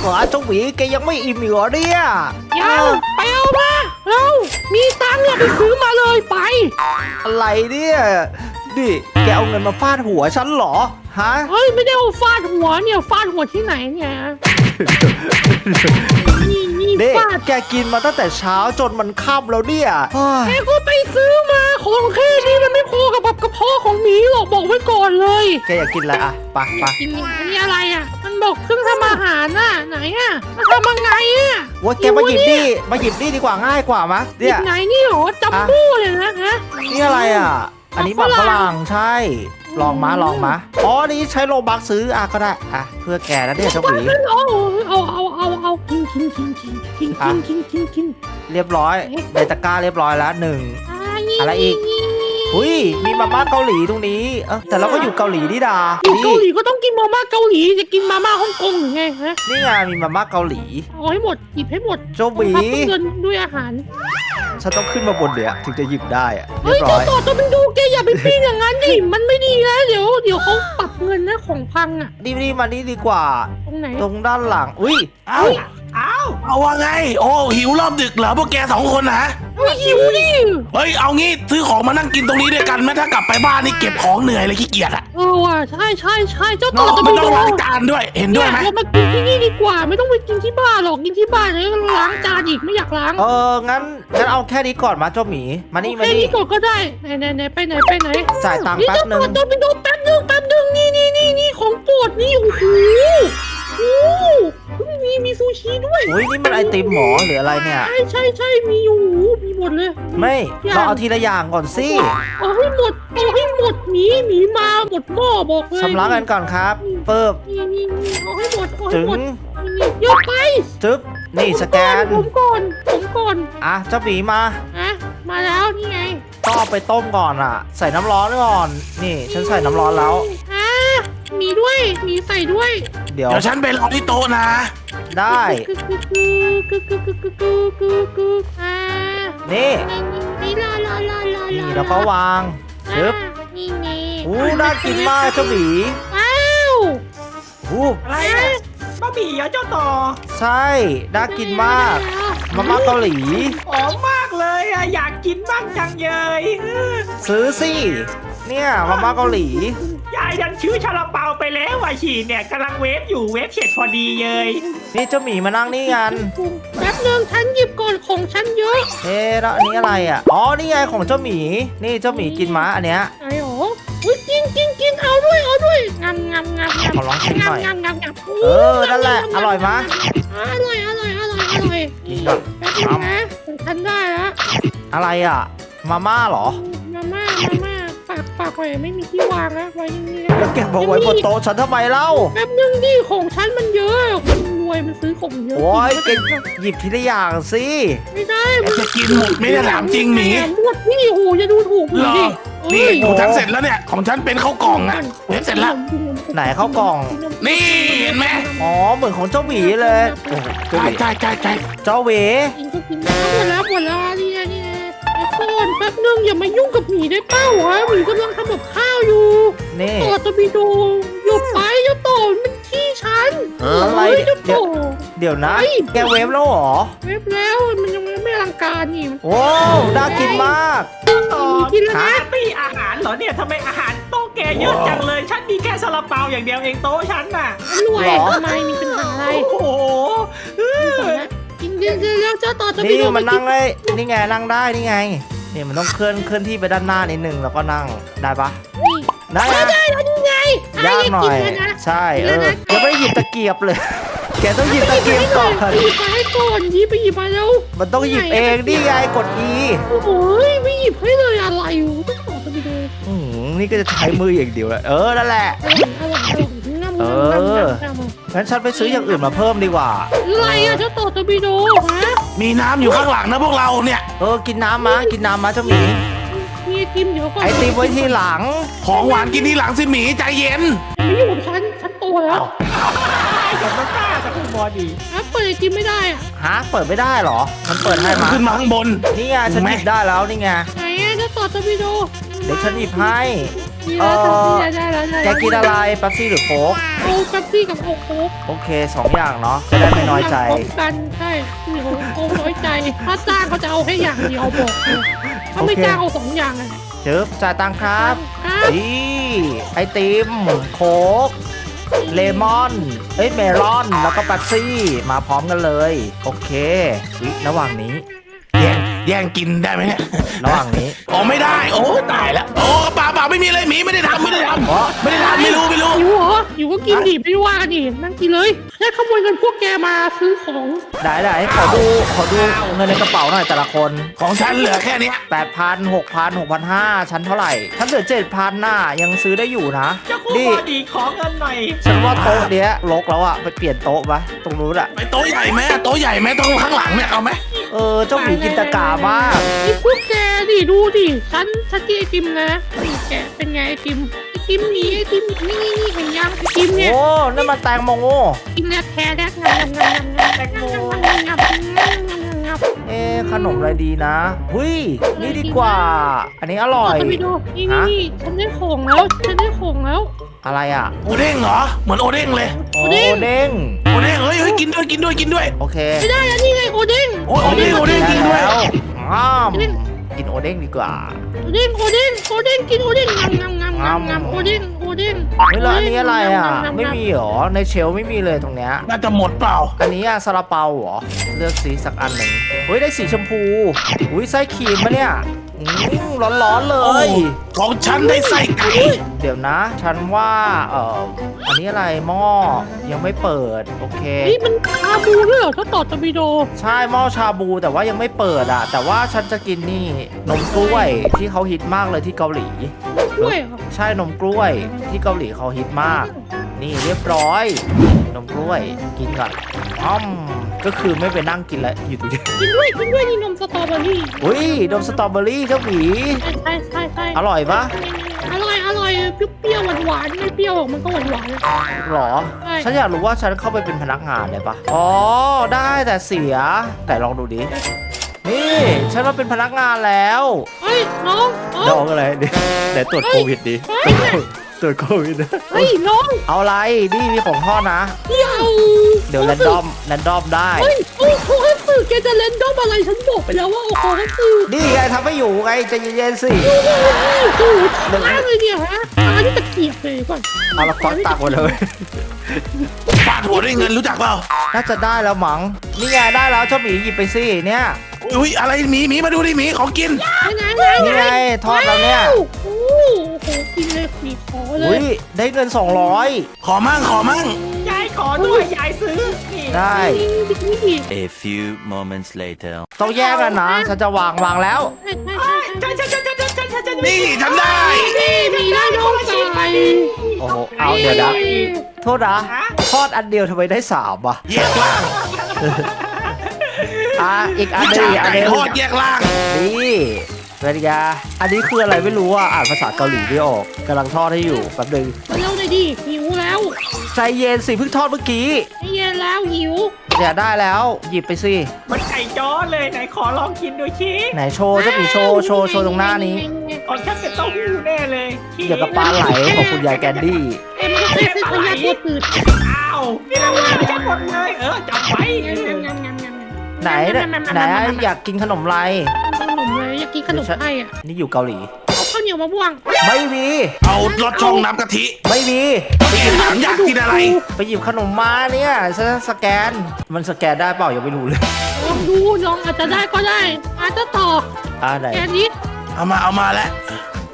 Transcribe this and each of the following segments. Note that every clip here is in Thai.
หวาเจ้าหมีแกยังไม่อิ่มอีกเหรอเนี่ยยังไปเอามาเรามีตังค์เนี่ยไปซื้อมาเลยไป อะไรเนี่ยดิแกเอาเงินมาฟาดหัวฉันเหรอฮะเฮ้ยไม่ได้เอาฟาดหัวเนี่ยฟาดหัวที่ไหนเนี่ย นี่นี่นี่ฟาดแกกินมาตั้งแต่เช้าจนมันค่ำแล้วเนี่ยเฮ้ยแกก็ไปซื้อมาของแค่นี้มันไม่พอกับแบบกระเพาะของหมีหรอกบอกไว้ก่อนเลยแกอยากกินอะไรอะไปไปกินอันนี้อะไรอะ มันบอกเครื่องทำอาหารน่ะไหนอะมันทำยังไงอะว่าแกมาหยิบนี่มาหยิบนี่ดีกว่าง่ายกว่ามะหยิเนี่ยบไหนนี่เหรอจัมโบ้เลยนะฮะนี่อะไรอะ อันนี้หมักฝรั่งใช่ ลองมาลองมาอ๋อนี่ใช้โลบักซื้ออะก็ได้อะเพื่อแกนะเนี่ยเจ้าหมีเอาเอาเอาเอาเอากินกินกินกินกินกินกินกินกินเรียบร้อยในตะกร้าเรียบร้อยแล้วหนึ่งอะไรอีกอุ้ยมีมาม่าเกาหลีตรงนี้เออแต่เราก็อยู่เกาหลีนี่ดาอยู่เกาหลีก็ต้องกินมาม่าเกาหลีจะกินมาม่าฮ่องกงหรือไงฮะนี่ไงมีมาม่าเกาหลีเอาให้หมดหยิบให้หมดเจ้าหมีเงินด้วยอาหาร ฉันต้องขึ้นมาบนเดี๋ยวถึงจะหยิบได้อะเรีเฮ้ยยบร้อยเจ้าต่อจะไปดูแกอย่าไปปีนอย่างนั้นดิ มันไม่ดีนะเดี๋ยวเดี๋ยวเขาปรับเงินนะของพังอะนี่นี่มานี่ดีกว่า ตรงไหน ตรงด้านหลัง อุ้ยเอ้าเอ้าเอาว่าไง โอ้หิวรอบดึกเหรอพวกแกสองคนนะไม่หิวดิเฮ้ยเอางี้ซื้อของมานั่งกินตรงนี้ด้วยกันไหมถ้ากลับไปบ้านนี่เก็บของเหนื่อยเลยขี้เกียจอะเออว่ะใช่ใช่ใช่เจ้าเนต่ออะจะไปไม่ต้องดูล้างจานด้วยเห็นด้วยไหมเรามากินที่นี่ดีกว่า ไม่ต้องไปกินที่บ้านหรอกกินที่บ้านแล้วล้างจานอีกไม่อยากล้างเอองั้นงั้นเอาแค่นี้ก่อนมาเจ้าหมีมานี่มาแค่นี่นี้ก่อนก็ได้ไหนไหนไหนไปไหนไปไหนจ่ายตังค์นี่แป๊บเจ้าหนึ่ต่งอจะไปดูแป๊บนึงแป๊บนึงนี่นี่นี่นี่ของโปรดนี่โอ้โหโอ้โห มีมีซูชิด้วยอุ้ยนี่มันไอติมหมอหรืออะไรเนี่ย ใช่ใช่ใช่มีอยู่มีหมดเลย ไม่อย่างเราเอาทีละอย่างก่อนสิเอาให้หมดเอาให้หมดหมีหมีมาหมดหม้อบอกเลยชำระกันก่อนครับเปิบนี่นี่นี่เอาให้หมดเอาให้ถึงหมดนี่เยอะไปจึ๊บนี่สแกนผมก่อนผมก่อนอะเจ้าหมีมานะมาแล้วนี่ไงต้องเอาไปต้มก่อนอะ ใส่น้ำร้อนก่อน นี่ฉันใส่น้ำร้อนแล้วอะมีด้วยมีใส่ด้วย เดี๋ยวฉันไปรอที่โต๊ะนะ ได้ นี่ นี่รอรอรอรอนี่แล้วก็วางชึบนี่ไงอู้น่ากินมากเจ้าหมีว้าวอู้อะไรอะบ้าหมี่เหรอเจ้าต่อใช่ น่ากินมาก มาม่าเกาหลี หอมมากเลยอะอยากกินบ้างจังเลยซื้อสิ เนี่ย มาม่าเกาหลี ยายดันชื่อชาลาเปาไปแล้วว่ะฉีเนี่ยกำลังเวฟอยู่เวฟเสร็จพอดีเยยนี่เจ้าหมีมานั่งนี่กันแป๊บนึงฉันหยิบก่อนของฉันเยอะเอ๊ะแล้วอันนี้อะไรอะอ๋อนี่ไงของเจ้าหมี นี่เจ้าหมีกินม้าอันเนี้ยไอ้หรออุ้ยกินกินกินเอาด้วยเอาด้วยงามงามงามงามขอลองชิมหน่อยงามงามงามเออนั่นแหละอร่อยมะอร่อยอร่อยอร่อยอร่อยกินก่อนแป๊บนึงนะของฉันได้แล้วอะไรอะมาม่าเหรอมาม่ามาม่า ปากปากไว้ไม่มีที่วางนะไว้อย่างนี้แล้วเก็บเอาไว้บนโต๊ะฉันทำไมเล่า แป๊บนึงดิของฉันมันเยอะคนรวยมันซื้อของเยอะโอ้ยกินแกหยิบทีละอย่างสิไม่ได้แกจะกินหมดไหมเนี่ยถามจริงหมี หมดนี่โอ้โหจะดูถูกเหรอดินี่ของฉันเสร็จแล้วเนี่ย ของฉันเป็นข้าวกล่องอะเว็บเสร็จแล้ว ไหนเข้ากล่อง นี่เห็นไหมอ๋อเหมือนของเจ้าหมีเลยโอ้โหเจ้าหใช่มีใช่ใช่ใช่เจ้าหวีกินก็กินหมดแล้วหมดแล้วนี่ไงนี่ไงไอ้ ก่อนแป๊บนึงอย่ามายุ่งกับหมีได้เป้าวะหมีกำลังทำกับข้าวอยู่นี่ต่อตะบีโดหยุดไปเจ้าต่อมันที่ฉันอะไรเฮ้ยเดี๋ยวเจ้าเดี๋ยวต่อเดี๋ยวนะ เฮ้ย แกเวฟแล้วเหรอ เว็บแล้วมันยังไม่อลังการนี่โอ้น่ากินมาก ต่อกินแล้วปานะร์ตี้อาหารเหรอเนี่ยทำไมอาหารโต๊ะแกเยอะจังเลย ฉันมีแค่ซาลาเปาอย่างเดียวเองโต๊ะฉันน่ะรวยหรอ ทำไมมี ต่อตะบีนี่โดมันนั่งได้นี่ไงนั่งได้นี่ไงนี่มันต้องเคลื่อนเคลื่อนที่ไปด้านหน้านิดนึงแล้วก็นั่งได้ปะได้ไม่นะได้แล้วนี่ไงยากหน่อยกินแล้วนะใช่เอกินอแล้วนะยังไม่ได้หยิบตะเกียบเลย แกต้องหยิบตะเกียบก่อนหยิบมาให้ก่อนหยิบไปหยิบมาแล้ว มันต้องหยิบเองนี่ไงกด E โอ้โหไม่หยิบให้เลยอะไรอยู่ต้องต่อตะบีโดอื้อหือนี่ก็จะใช้มืออย่างเดียวเลยเออนั่นแหละอร่อยอร่อยอร่อยงามเออ งามงามงามงั้นฉันไปซื้ออย่างอื่นมาเพิ่มดีกว่า อะไรอะเจ้าต่อตะบีโดฮะมีน้ำอยู่ข้างหลังนะพวกเราเนี่ย เออกินน้ำมากินน้ำมาเจ้าหมีมีไอติมเดี๋ยวก่อนไอติมไว้ที่หลัง ของหวานกินทีหลังสิหมีใจเย็น ไม่อยู่กับฉันฉันโตแล้วไอ้กับน้ำตาจากคุณบอดีฮะเปิดไอติมไม่ได้อะฮะเปิดไม่ได้เหรอ มันเปิดให้มาขึ้นมาข้างบน นี่ไงฉันหยิบได้แล้วนี่ไงไหนอะเจ้าต่อตะบีโดเดี๋ยวฉันหยิบให้ นี่แล้วแป๊บซี่ได้แล้วได้แกแล้วกินอะไรแป๊บซี่หรือโค้กเอาแป๊บซี่กับโอโค้กโอเคสองอย่างเนาะจะได้ไม่น้อยใจ พร้มกันใช่นี่โอโค้กน้อยใจ ถ้าจ้างเขาจะเอาแค่อย่างเดียวบอกเลยถ้าไม่โอเค จ้างเอาสองอย่างเลยเจิบจ่ายตังค์ครับครับนี่ไอติม โค้ก เลมอน เอ้ยเมลอน แล้วก็แป๊บซี่ มาพร้อมกันเลย โอเคอุ๊ยระหว่างนี้ แย่งแย่งกินได้ไหมเนี่ยระหว่างนี้อ๋อไม่ได้โอ้ตายแล้วโอ้เปล่าเปล่าไม่มีเลยหมีไม่ได้ทำไม่ได้ทอ๋อำไม่ได้ทำไม่รู้ไม่รู้หิวเหรอหิวก็กินดิไม่ได้ว่ากันดินั่งกินเลยแค่ขโมยเงินพวกแกมาซื้อของได้ได้ขอดูขอดูเงินในกระเป๋าหน่อยแต่ละคนของฉันเหลือแค่เนี้ย8 0 0 0 6,000 6,500ชั้นเท่าไหร่ฉันเหลือ7,000น่ะยังซื้อได้อยู่นะเจ้าคู่นี่บอดีขอเงินหน่อยฉันว่าโต๊ะเนี้ยลกแล้วอะไปเปลี่ยนโต๊ะปะตรงนู้นอะไปโต๊ะใหญ่ไหมโต๊ะใหญ่ไหมตรงข้างหลังเนี่ยเอาไหม เออเจ้าหมีกินตะกามากนี่พวกแกดิดูดิฉันฉันกินไอติมนะนี่แกเป็นไงไอติมไอติมนี้ไอติมนี่นี่นี่เห็นยังไอติมเนี่ยโอ้นั่นมันแตงโมกินแล้วแท้แล้วงามงามงามแตงโมงามงามงาม ขนมอะไรดีนะหุยนี่ดีกว่า อันนี้อร่อยจะไปดูนี่นี่ฮะ นี่ฉันได้ของแล้ว ฉันได้ของแล้ว อะไรอะโอเด้งเหรอ เหมือนโอเด้งเลย โอ้โอเด้ง เด้งโอเด้งเฮ้ยเฮ้ยกินด้วยกินด้วยกินด้วย โอเคไม่ได้แล้วนี่ไงโอเด้งโอ้ยโอเด้งโอเด้งได้กินด้วย แล้วอ้ามกินโอเด้งดีกว่า โอเด้งโอเด้งโอเด้งกินโอเด้งงามงามงาม งามงามโอเด้งโอเด้งเฮ้ยแล้วอันนี้อะไรอะงาๆไม่มีเหรอ ในเชลฟ์ไม่มีเลยตรงเนี้ย น่าจะหมดเปล่า อันนี้อะซาลาเปาเหรอ เลือกสีสักอันหนึ่งเฮ้ยได้สีชมพู อุ้ยไส้ครีมมะเนี่ย อืมร้อนๆเลโอ้ยของฉันได้ไส้ไก่เดี๋ยวนะ ฉันว่าเอ่ออันนี้อะไรหม้อยังไม่เปิด โอเค นี่มันชาบูด้วยเหรอถ้าต่อตะบิโด ใช่หม้อชาบูแต่ว่ายังไม่เปิดอะ แต่ว่าฉันจะกินนี่นมกล้วยที่เขาฮิตมากเลยที่เกาหลี ด้วยเหรอใช่นมกล้วยที่เกาหลีเขาฮิตมาก นี่เรียบร้อย นมกล้วยกินก่อนอ้อม ก็คือไม่ไปนั่งกินแล้วอยู่ตรงนี้กินด้วยกินด้วยนี่นมสตรอเบอรี่อุ้ยนมสตรอเบอรี่เจ้าหมีใช่ใช่ใช่ใช่อร่อยปะอร่อยอร่อยเปรี้ยวหวานหวานๆไม่เปรี้ยวหรอกมันก็หวานหวานหรอใช่ฉันอยากรู้ว่าฉันเข้าไปเป็นพนักงานได้ปะอ๋อได้แต่เสีย แต่ลองดูดินี่ฉันมาเป็นพนักงานแล้วเฮ้ยน้องน้น้อองงอะไรดิเดี๋ยวตรวจโควิดดิเฮ้ย ตรวจโควิดเฮ้ยน้องเอาอะไรนี่มีของทอดนะพี่เอาเดี๋ยวแรนดอมแรนดอมได้ เฮ้ยโอ้โหสื่อแกจะเล่นด้อมอะไรฉันบอกไปแล้วว่าโอ้โหสื่อนี่ไงทำไม่อยู่ไงใจเย็นๆสิ ดูดูช้าเลยเนี่ยฮะช้าที่ตะเกียบเลยก่อนเอาละคอนตักหมดเลยฟาดหัวด้วยเงินรู้จักเปล่าน่าจะได้แล้วมั้งนี่ไงได้แล้วเจ้าหมีหยิบไปสิเนี่ยอุ้ยอะไรหมีหมีมาดูดิหมีของกินไงไงนี่ไงทอดแล้วเนี่ยโอ้ โหกินเลยขีคอเลอุ้ยยได้เงิน 200 ขอมั่งขอมั่งยายขอด้วยยายซื้อนี่ได้นี่นี่นี่ A few moments later. ต้องแยกกันนะ ฉันจะวางวางแล้ว ใช่ใช่ใช่ใช่ใช่ใช่ใช่ใช่ใช่ใช่นี่ฉันได้ นี่มีได้น้องไก่โอ้โหเอาเดี๋ยวนะ โทษนะทอดอันเดียวทำไมได้สามอะ แยกล่างอะ อีกอันวิหนึชางอีกอันไก่หนึงทอดแยกล่างนี่ เป็นไงอันนี้คืออะไรไม่รู้อะอ่านภาษาเกาหลีไม่ออกกำลังทอดให้อยู่แป๊บนึงมาเร็วเลยดิหิวแล้วใจเย็นสิเพิ่งทอดเมื่อกี้ไม่เย็นแล้วหิวเดี๋ยวได้แล้วหยิบไปสิมันไก่จ้อเลยไหนขอลองกินดูชิไหนโชว์เจ้าหมีโชว์โชว์โชว์ตรงหน้านี้ของฉันเป็นเต้าหู้แน่เลยชี้เกี่ยวกับปลาไหลของคุณยายแกนดี้เอ็มก็เป็นพยาธิตืดอ้าวนี่เราว่าฉันหมดเลยเออจับไว้งามงามงามงามไหนเนี่ยไหนอยากกินขนมอะไรขนมเลย อยากกินขนมไทยอะนี่อยู่เกาหลี เอาข้าวเหนียวมะม่วงไม่มี เอารสช่องน้ำกะทิไม่มีไปกินถามอยากกินอะไร ไปหยิบขนมมาเนี่ยฉันสแกน มันสแกนได้เปล่ายังไม่รู้เลย ลองดูน้องอาจจะได้ก็ได้ อาจจะต่ออ่าไหนแกนี้เอามาเอามาแล้ว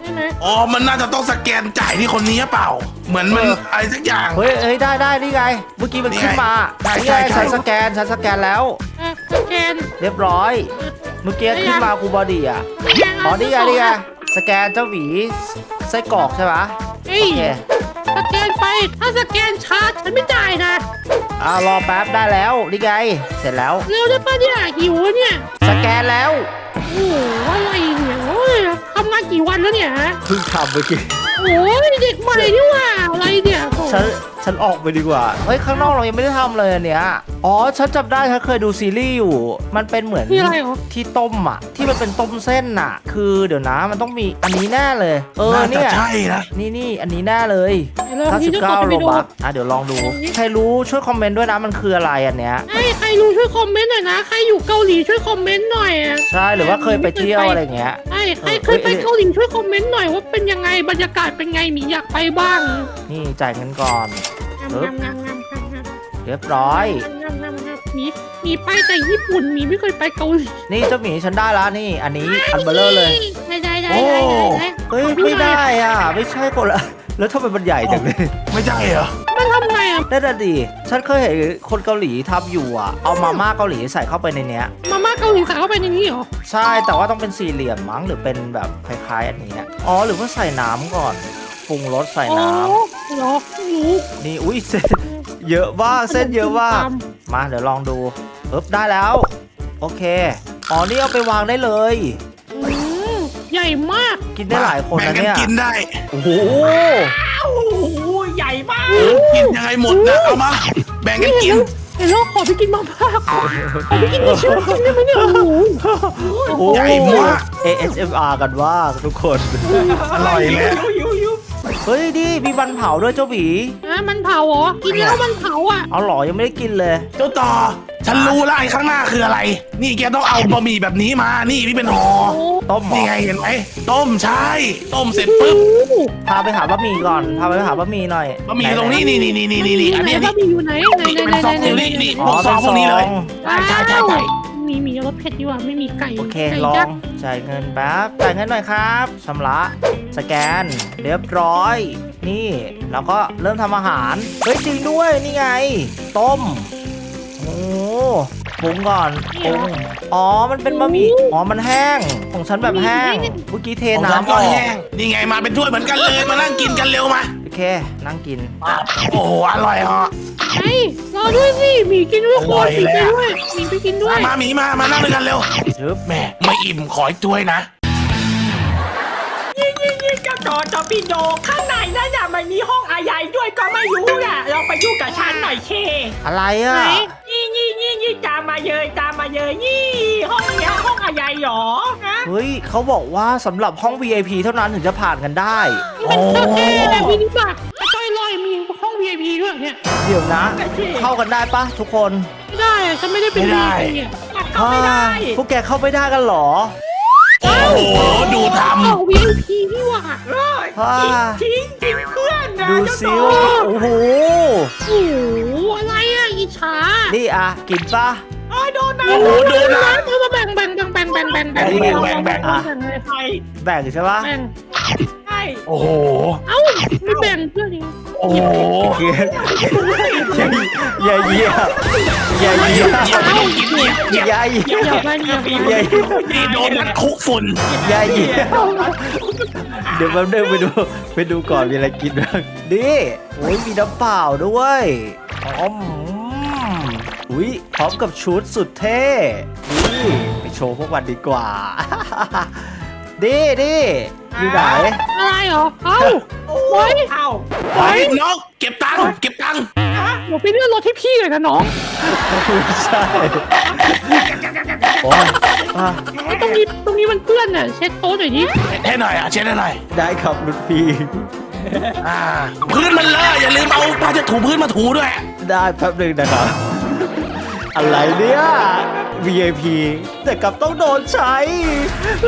ได้ไหมอ๋อมันน่าจะต้องสแกนจ่ายที่คนนี้หรือเปล่า เหมือนมันอะไรสักอย่าง เฮ้ยเฮ้ยได้ได้นี่ไง เมื่อกี้มันขึ้นมาใช่นี่ใช่ไงใช่ ฉันสแกนฉันสแกนแล้ว อะสแกนเรียบร้อย เมื่อกี้ขึ้นมาครูบอดี้อะสแกนอ๋อนี่ไงนี่ไงสแกนเจ้าหวีไส้กรอกใช่ปะเฮ้โอยเคสแกนไป ถ้าสแกนช้าฉันไม่จ่ายนะอ่ารอแป๊บได้แล้วนี่ไงเสร็จแล้ว เร็วได้ปะเนี่ยหิวอะเนี่ยสแกนแล้วโอ้โหอะไรเนี่ยโอ้ยทำงานกี่วันแล้วเนี่ยฮะเพิ่งทำเมื่อกี้โโอ้ยเด็กใหม่นี่หว่าอะไรเนี่ยโถ่ฉันฉันออกไปดีกว่า เฮ้ยข้างนอกเรายังไม่ได้ทำเลยอันเนี้ย อ๋อฉันจำได้ฉันเคยดูซีรีส์อยู่ มันเป็นเหมือนนี่อะไรเหรอ ที่ต้มอะ ที่มันเป็นต้มเส้นอะ คือเดี๋ยวนะมันต้องมีอันนี้แน่เลย เออน่าจะเนี่ย ใช่นะนี่นี่อันนี้แน่เลยเริ่มที่จะกด99ไปโลดู บักอะเดี๋ยวลองดู ใครรู้ช่วยคอมเมนต์ด้วยนะมันคืออะไรอันเนี้ยไอ้ใครรู้ช่วยคอมเมนต์หน่อยนะ ใครอยู่เกาหลีช่วยคอมเมนต์หน่อยอะใช่หรือว่าเคยไปเที่ยวอะไรเงี้ยไอ้ใครเออเคยไปเอ้ยเกาหลีช่วยคอมเมนต์หน่อยว่าเป็นยังไงบรรยากาศเป็นไงหมีอยากไปบ้าง นี่จ่ายเงินก่อน งามงามงามงามงามเรียบร้อย งามงามงามหมีหมีไปแต่ญี่ปุ่นหมีไม่เคยไปเกาหลีนี่เจ้าหมีฉันได้แล้วนี่ อันนี้อันเบลเลอร์เลย ได้ได้ได้โอ้ได้ได้เฮ้ยไม่ได้อะ ไม่ใช่คนละแล้วทำไมมันใหญ่จังเลยไม่ใช่เหรอมันทำไงอะนั่นน่ะดิฉันเคยเห็นคนเกาหลีทำอยู่อะ เอามาม่าเกาหลีใส่เข้าไปในเนี้ย มาม่าเกาหลีใส่เข้าไปในนี้เหรอ ใช่แต่ว่าต้องเป็นสี่เหลี่ยมมั้งหรือเป็นแบบคล้ายๆอันนี้อะอ๋อหรือว่าใส่น้ำก่อน ปรุงรสใส่อ๋อน้เหรอไม่รู้ำนี่อุ้ยเส้นเยอะมากเส้นเยอะมากตามมาเดี๋ยวลองดูเอ๊บได้แล้ว โอเคอ๋อนี่เอาไปวางได้เลย อืมใหญ่มากกินได้หลายคนแบ่งนะกันเนี่ยกินได้โอ้โหโอ้โหใหญ่มากกินยังไงหมดนะเอามาแบ่งกันกินเห็นแล้วขอไปกินมาม่าขอไปกินในชีวิตจริงได้ไหมเนี่ยโอ้โหโอ้โห ใหญ่มาก ASMR กันว่างทุกคน อร่อยเลยยูยูยู เฮ้ยดิมีวันเผาด้วยเจ้าหวีอะมันเผาเหรอ กินแล้วมันเผาอะ เอาหรอยังไม่ได้กินเลย เจ้าต่อ ฉันรู้แล้วไอ้ข้างหน้าคืออะไร นี่แกต้องเอาบะหมี่แบบนี้มา นี่ที่เป็นห่อโอ้ต้มเหรนี่อไงเห็นไหมต้มใช่ต้มเสร็จปุ๊บโหพาไปหาบะหมี่ก่อนพาไปหาบะหมี่หน่อยบะหมี่ตรงนี้นี่นี่นี่นี่นี่อันนี้ไหนนี่ บะหมี่อยู่ไหนไหนนี่ไหนเป็นไหนซองไหนอยู่ไหนนี่นี่อ๋พอวกซองพวกนี้เลยป็ใช่ใช่ใช่ใช่ มีมีรสเผ็ดดีกว่าไม่มีไก่โอเคไก่ลอยังกษ์จ่ายเงินแป๊บจ่ายเงินหน่อยครับชำระสแกนเรียบร้อย นี่แล้วก็เริ่มทำอาหารเฮ้ยจริงด้วยนี่ไง ต้มโอ้ปรุงก่อนปรุงอ๋อมันเป็นบะหมี่อ๋อมันแห้งของฉันแบบแห้งเมื่อกี้เทของฉันน้ำอก็อกแห้งนี่ไงมาเป็นถ้วยเหมือนกันเลยมานั่งกินกันเร็วมาโอเค นั่งกิน โอ้โหอร่อยเหรอ ไอ้รอด้วยสิหมีกินด้วยอคร่นอยหมีเลยไปอะด้วยหมีไปกินด้วย มาหมีมา มานั่งด้วยกันเร็วชึบแม่ไม่อิ่มขออีกถ้วยนะยี่ยี่ยี่เจ้าจอจอปีโดข้างในนั่นน่ะมันมีห้องอาญายด้วยก็ไม่รู้อะเราไปยุ่งกับฉันหน่อยเคอะไรอะ ไหน ยี่ยี่ยี่ยี่ตามมาเยยตามมาเยยยี่ห้องเนี้ยห้องอาญายหรอฮะเฮ้ยเขาบอกว่าสำหรับห้อง VIP เท่านั้นถึงจะผ่านกันได้นี่มันเจ้าแค่แบบมินิบัตรจ้อยลอยมี ห้อง VIP ด้วยเนี่ยเดี๋ยวนะ เข้ากันได้ปะทุกคนไม่ได้อะฉันไม่ได้เป็นไม่ได้ VIP อะเข้าไม่ได้พวกแกเข้าไม่ได้กันเหรอโอ้โห ดูทเอ้า VIP นี่หว่าเอ้ยทิ้งทิ้งทิ้งเพื่อนนะดูเจ้าซิจอว่าโอ้โห โอ้โหอะไรอะอิจฉานี่อะ กินปะเอ้ยโดนนะำโอ้โหดูนะเออมาแบ่งแบ่งแบ่งแบ่งแบ่งแบ่งแบ่งแบ่งแบ่งแบ่งแบ่งเลยใช่แบ่งใช่ปะแบ่งใช่ โอ้โห เอ้าไม่แบ่งเพื่อนอีกโอ้โหอย่าเหยียบอย่าเหยียบเหยียบไม่ต้องกินเหยียบเหยียบอย่าเหยียบอย่าไปอย่าไปอย่าเหยียบนี่โดนนัดคุกฝุ่นอย่าเหยียบเดี๋ยวแป๊บนึงไปดูไปดูก่อนมีอะไรกินบ้างนี่โอ้ยมีน้ำเปล่าด้วยอ๋อมอุ้ยพร้อมกับชุดสุดเท่นี่ไปโชว์พวกมันดีกว่าดีดี อยู่ไหนอะไรเหรอ เอ้าโอ้โอ๊ยเอ้าไปน้องเก็บตังค์เก็บตังค์เดี๋ยวไปเลื่อนรถที่พี่เลยนะน้องไม่ใช่โอ้ยอะไอ้ตรงนี้ตรงนี้มันเปื้อนน่ะเช็ดโต๊ะหน่อยดิให้หน่อยอะเช็ดให้หน่อยได้ครับรุ่นพี่อ่าพื้นมันเลอะอย่าลืมเอาผ้าเช็ดถูพื้นมาถูด้วย ได้แป๊บหนึงนะครับ อะไรเนี่ย VIP แต่กลับต้องโดนใช้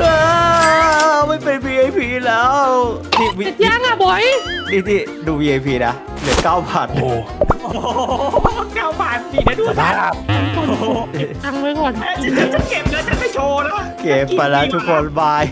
อ้าวไม่เป็น VIP แล้วนี่วิเสร็จยังอะบอยนี่นี่ดู VIP นะเหลือเก้าพันโอ้โหโอ้โหเก้าบาทดีนะดูสนะภาพตังค์ไว้ก่อน ฉันจะเก็บแล้วฉันไม่โชว์แล้ว เก็บไปแล้วทุกคนบาย